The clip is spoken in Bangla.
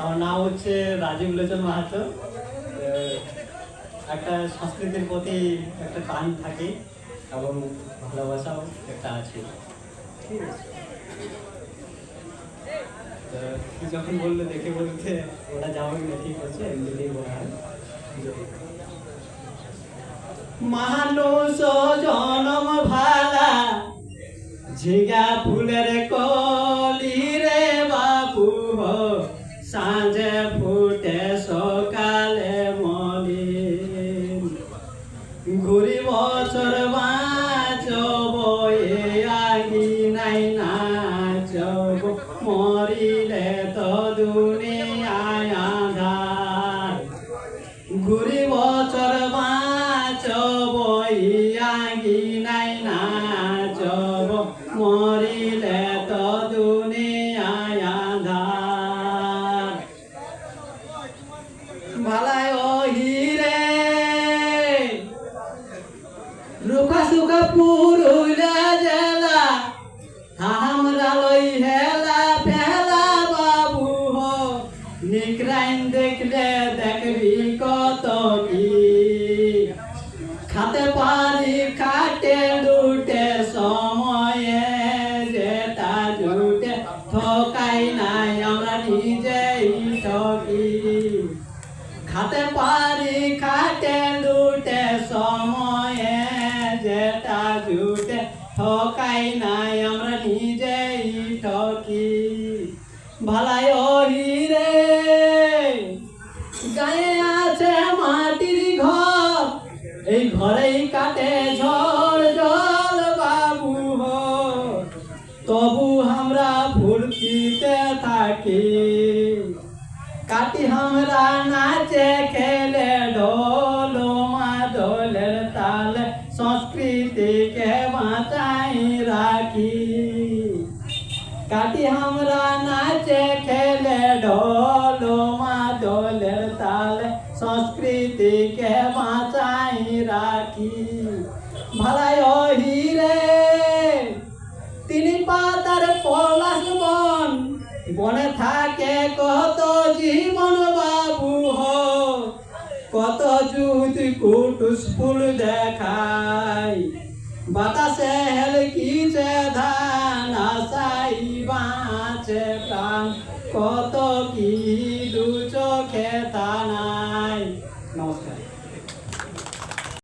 আমার নাম হচ্ছে রাজীব লোচন মাহাতো। একটা সংস্কৃতির প্রতি একটা টান থাকে এবং ভালোবাসাও একটা আছে। যখন বলল দেখে বলতে ওরা যাওয়ার না, ঠিক আছে এমনিতেই বলা মানুষ জনম ভালা ঝিগা ফুলের কলি নাই নাচব মরিলে তো দুনিয়ায় আধার ঘুরি বছর বাঁচব আগি নাই নাচব মরিলে তো দুনিয়ায় আধার। ভালাই ও হিরে রুখা সুখা পুরুলা ফেলা বাবু হো, নিকরাইন দেখলে দেখবি কত কি। খাতে পারি, খাটে লুটে, সময়ে যেটা জুটে ঠকাই নাই আমরা নিজেই ঠকি খাতে পারি, খাটে লুটে, সময়ে যেটা জুটে ঠকাই নাই আমরা ঠকি ভালাই হিরে গায়ে আছে মাটির ঘর, এই ঘরেই কাটে ঝড় জল বাবু তবু আমরা ফুর্তিতে থাকি। কাটি আমরা নাচে, খেলে ঢোল, মাদলের তাল সংস্কৃতিকে বাঁচাই রাখি। কাটি আমরা নাচে, খেলে ঢোল, মাদলের তাল। সংস্কৃতিকে বাঁচাই রাখি। ভালাই হিরে তিনি পাতার পলাশ বন। বনে থাকে কত জীবন বাবু হো। কত জুত কুটুস ফুল দেখাই। বাতাসে হেলকি